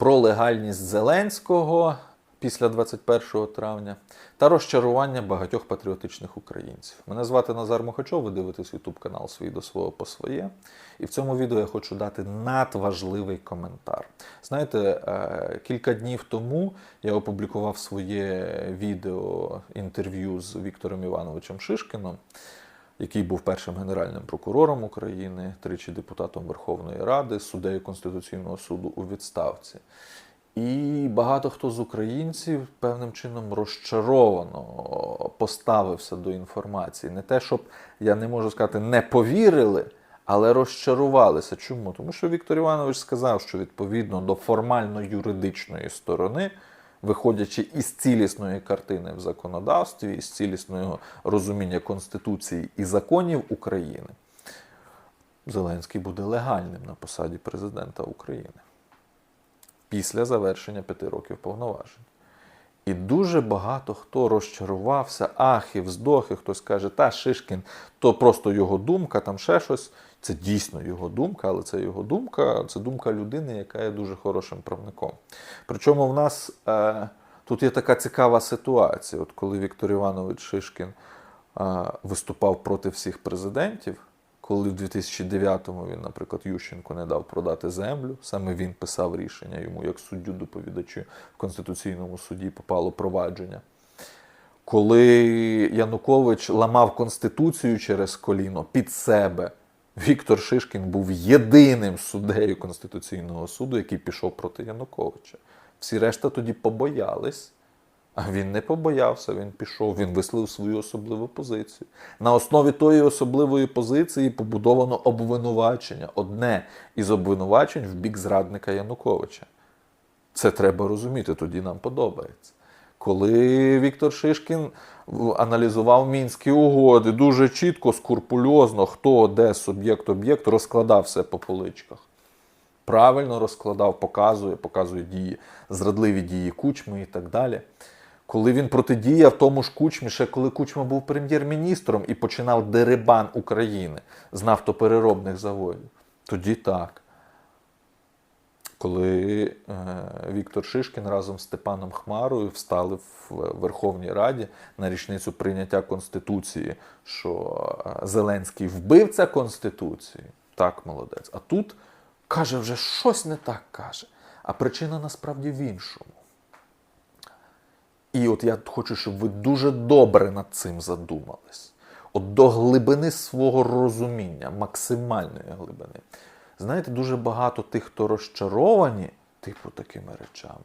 про легальність Зеленського після 21 травня та розчарування багатьох патріотичних українців. Мене звати Назар Мохачов, ви дивитесь YouTube канал Свій до свого по своє. І в цьому відео я хочу дати надважливий коментар. Знаєте, е, кілька днів тому я опублікував своє відео інтерв'ю з Віктором Івановичем Шишкіном який був першим генеральним прокурором України, тричі депутатом Верховної Ради, суддею Конституційного суду у відставці. І багато хто з українців певним чином розчаровано поставився до інформації. Не те, щоб я не можу сказати, не повірили, але розчарувалися. Чому? Тому що Віктор Іванович сказав, що відповідно до формально-юридичної сторони виходячи із цілісної картини в законодавстві, із цілісного розуміння Конституції і законів України, Зеленський буде легальним на посаді президента України після завершення п'яти років повноважень. І дуже багато хто розчарувався, ахи, вздохи, хтось каже, та Шишкін, то просто його думка, там ще щось. Це дійсно його думка, але це його думка, це думка людини, яка є дуже хорошим правником. Причому в нас е, тут є така цікава ситуація. От коли Віктор Іванович Шишкін е, виступав проти всіх президентів, коли в 2009-му він, наприклад, Ющенку не дав продати землю, саме він писав рішення йому, як суддю доповідачу в Конституційному суді попало провадження. Коли Янукович ламав Конституцію через коліно під себе, Віктор Шишкін був єдиним суддею Конституційного суду, який пішов проти Януковича. Всі решта тоді побоялись, а він не побоявся, він пішов, він висловив свою особливу позицію. На основі тої особливої позиції побудовано обвинувачення, одне із обвинувачень в бік зрадника Януковича. Це треба розуміти, тоді нам подобається. Коли Віктор Шишкін аналізував мінські угоди, дуже чітко, скурпульозно, хто де суб'єкт, об'єкт, розкладав все по поличках. Правильно розкладав, показує, показує дії, зрадливі дії кучми і так далі. Коли він протидіяв тому ж кучмі, ще коли Кучма був прем'єр-міністром і починав дерибан України з нафтопереробних заводів, тоді так коли е, Віктор Шишкін разом з Степаном Хмарою встали в Верховній Раді на річницю прийняття Конституції, що е, Зеленський вбивця Конституції, так, молодець. А тут каже, вже щось не так каже. А причина насправді в іншому. І от я хочу, щоб ви дуже добре над цим задумались. От до глибини свого розуміння, максимальної глибини. Знаєте, дуже багато тих, хто розчаровані, типу, такими речами,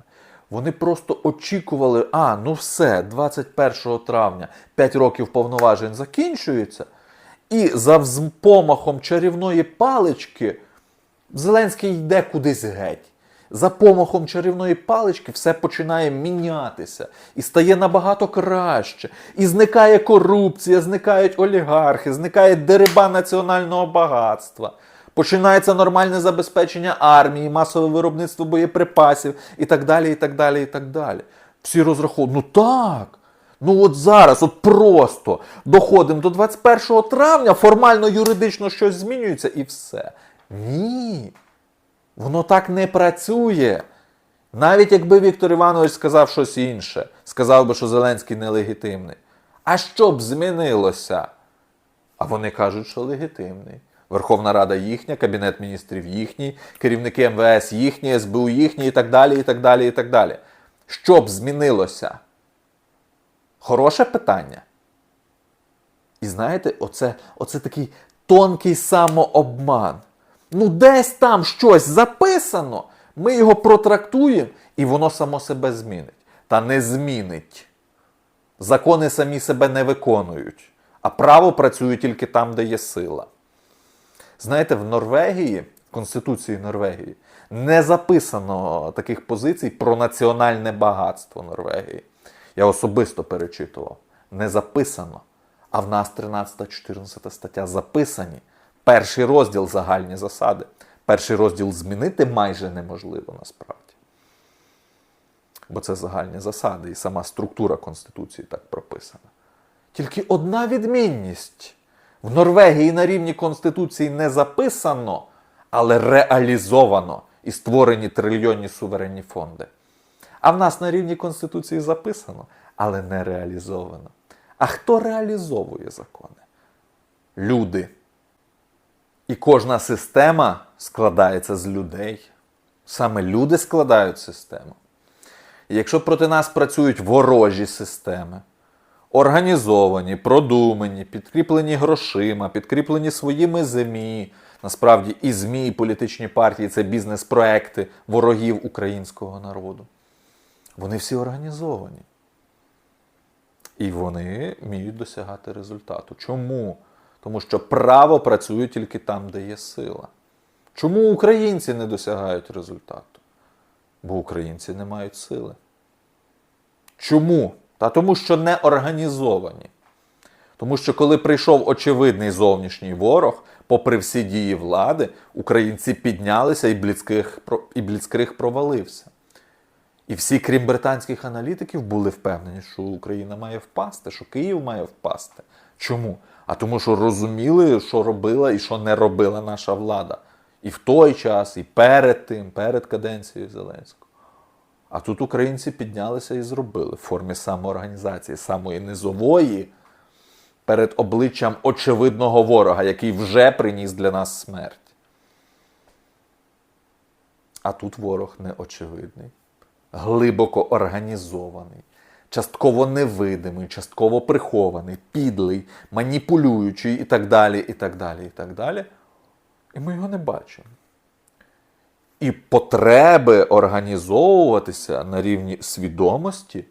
вони просто очікували, а, ну все, 21 травня 5 років повноважень закінчується, і за помахом чарівної палички Зеленський йде кудись геть. За помахом чарівної палички все починає мінятися і стає набагато краще. І зникає корупція, зникають олігархи, зникає дереба національного багатства. Починається нормальне забезпечення армії, масове виробництво боєприпасів і так далі. і так далі, і так далі. Всі розраховують, ну так. Ну от зараз, от просто доходимо до 21 травня, формально юридично щось змінюється і все. Ні. Воно так не працює. Навіть якби Віктор Іванович сказав щось інше, сказав би, що Зеленський нелегітимний. А що б змінилося? А вони кажуть, що легітимний. Верховна Рада їхня, Кабінет міністрів їхній, керівники МВС їхні, СБУ їхні і так далі, і так далі, і так далі. Що б змінилося? Хороше питання. І знаєте, оце, оце такий тонкий самообман. Ну, десь там щось записано, ми його протрактуємо, і воно само себе змінить. Та не змінить. Закони самі себе не виконують, а право працює тільки там, де є сила. Знаєте, в Норвегії, в Конституції Норвегії, не записано таких позицій про національне багатство Норвегії. Я особисто перечитував. Не записано. А в нас 13-14 стаття записані. Перший розділ загальні засади. Перший розділ змінити майже неможливо насправді. Бо це загальні засади, і сама структура Конституції так прописана. Тільки одна відмінність. В Норвегії на рівні Конституції не записано, але реалізовано. і створені трильйонні суверенні фонди. А в нас на рівні Конституції записано, але не реалізовано. А хто реалізовує закони? Люди. І кожна система складається з людей. Саме люди складають систему. І якщо проти нас працюють ворожі системи, організовані, продумані, підкріплені грошима, підкріплені своїми ЗМІ, насправді і ЗМІ, і політичні партії це бізнес-проекти ворогів українського народу. Вони всі організовані. І вони вміють досягати результату. Чому? Тому що право працює тільки там, де є сила. Чому українці не досягають результату? Бо українці не мають сили. Чому? Та тому, що не організовані. Тому що коли прийшов очевидний зовнішній ворог, попри всі дії влади, українці піднялися і бліцкриг провалився. І всі, крім британських аналітиків, були впевнені, що Україна має впасти, що Київ має впасти. Чому? А тому, що розуміли, що робила і що не робила наша влада. І в той час, і перед тим, перед каденцією Зеленського. А тут українці піднялися і зробили в формі самоорганізації, самої низової, перед обличчям очевидного ворога, який вже приніс для нас смерть. А тут ворог неочевидний, глибоко організований, частково невидимий, частково прихований, підлий, маніпулюючий і так далі, і так далі, і так далі. І ми його не бачимо. І потреби організовуватися на рівні свідомості,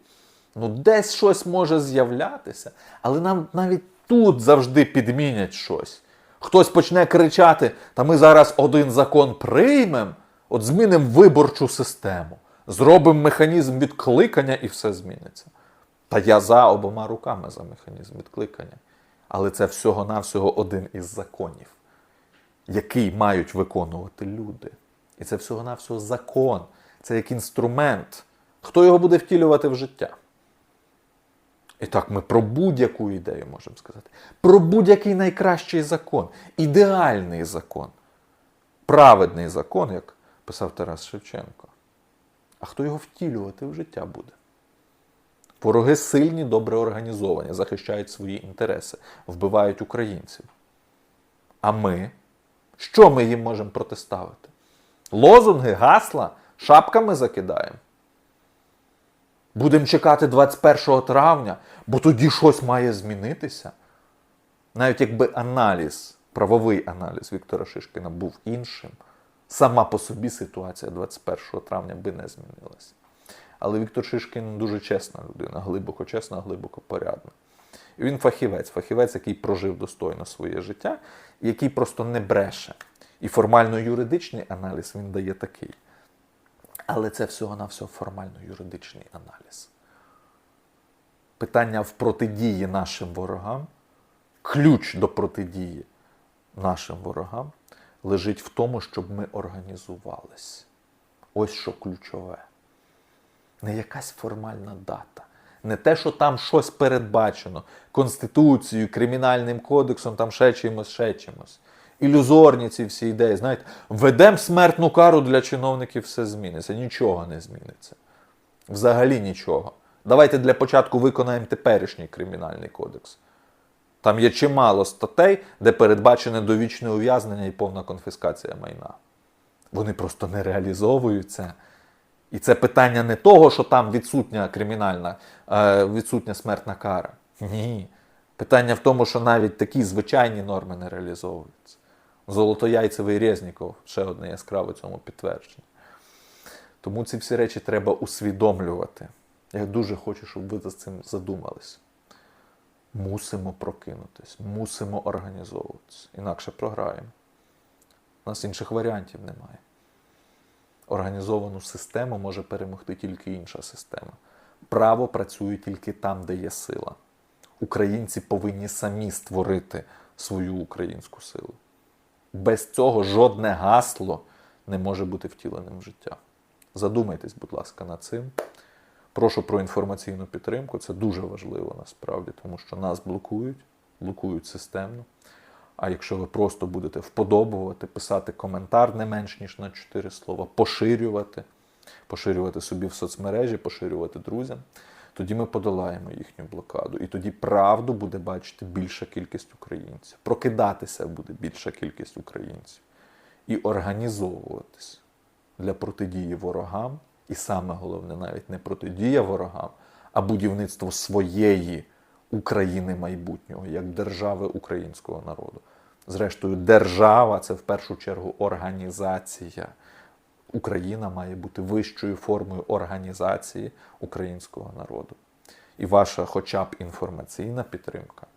ну, десь щось може з'являтися, але нам навіть тут завжди підмінять щось. Хтось почне кричати: та ми зараз один закон приймемо, от змінимо виборчу систему, зробимо механізм відкликання і все зміниться. Та я за обома руками за механізм відкликання. Але це всього-навсього один із законів, який мають виконувати люди. І це всього-навсього закон. Це як інструмент. Хто його буде втілювати в життя? І так, ми про будь-яку ідею можемо сказати. Про будь-який найкращий закон, ідеальний закон, праведний закон, як писав Тарас Шевченко. А хто його втілювати в життя буде? Вороги сильні, добре організовані, захищають свої інтереси, вбивають українців. А ми, що ми їм можемо протиставити? Лозунги, гасла, шапками закидаємо. Будемо чекати 21 травня, бо тоді щось має змінитися. Навіть якби аналіз, правовий аналіз Віктора Шишкіна був іншим, сама по собі ситуація 21 травня би не змінилася. Але Віктор Шишкін дуже чесна людина, глибоко чесна, глибоко порядна. І він фахівець, фахівець, який прожив достойно своє життя, який просто не бреше. І формально-юридичний аналіз він дає такий. Але це всього-навсього формально-юридичний аналіз. Питання в протидії нашим ворогам, ключ до протидії нашим ворогам лежить в тому, щоб ми організувались. Ось що ключове. Не якась формальна дата. Не те, що там щось передбачено Конституцією, Кримінальним кодексом, там ще чимось, ще чимось ілюзорні ці всі ідеї. Знаєте, введемо смертну кару для чиновників, все зміниться. Нічого не зміниться. Взагалі нічого. Давайте для початку виконаємо теперішній кримінальний кодекс. Там є чимало статей, де передбачене довічне ув'язнення і повна конфіскація майна. Вони просто не реалізовуються. І це питання не того, що там відсутня кримінальна, е, відсутня смертна кара. Ні. Питання в тому, що навіть такі звичайні норми не реалізовуються. Золотояйцевий Резніков ще одне яскраве цьому підтвердження. Тому ці всі речі треба усвідомлювати. Я дуже хочу, щоб ви за цим задумались. Мусимо прокинутись, мусимо організовуватися. Інакше програємо. У нас інших варіантів немає. Організовану систему може перемогти тільки інша система. Право працює тільки там, де є сила. Українці повинні самі створити свою українську силу. Без цього жодне гасло не може бути втіленим в життя. Задумайтесь, будь ласка, над цим. Прошу про інформаційну підтримку. Це дуже важливо насправді, тому що нас блокують, блокують системно. А якщо ви просто будете вподобувати, писати коментар не менш ніж на 4 слова, поширювати, поширювати собі в соцмережі, поширювати друзям, тоді ми подолаємо їхню блокаду. І тоді правду буде бачити більша кількість українців. Прокидатися буде більша кількість українців. І організовуватись для протидії ворогам. І саме головне, навіть не протидія ворогам, а будівництво своєї України майбутнього, як держави українського народу. Зрештою, держава це в першу чергу організація. Україна має бути вищою формою організації українського народу. І ваша, хоча б інформаційна підтримка,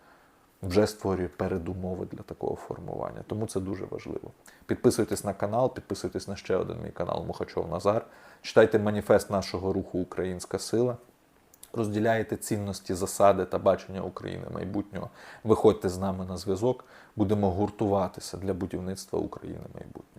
вже створює передумови для такого формування. Тому це дуже важливо. Підписуйтесь на канал, підписуйтесь на ще один мій канал Мухачов Назар. Читайте маніфест нашого руху Українська сила. Розділяєте цінності, засади та бачення України майбутнього. Виходьте з нами на зв'язок, будемо гуртуватися для будівництва України майбутнього.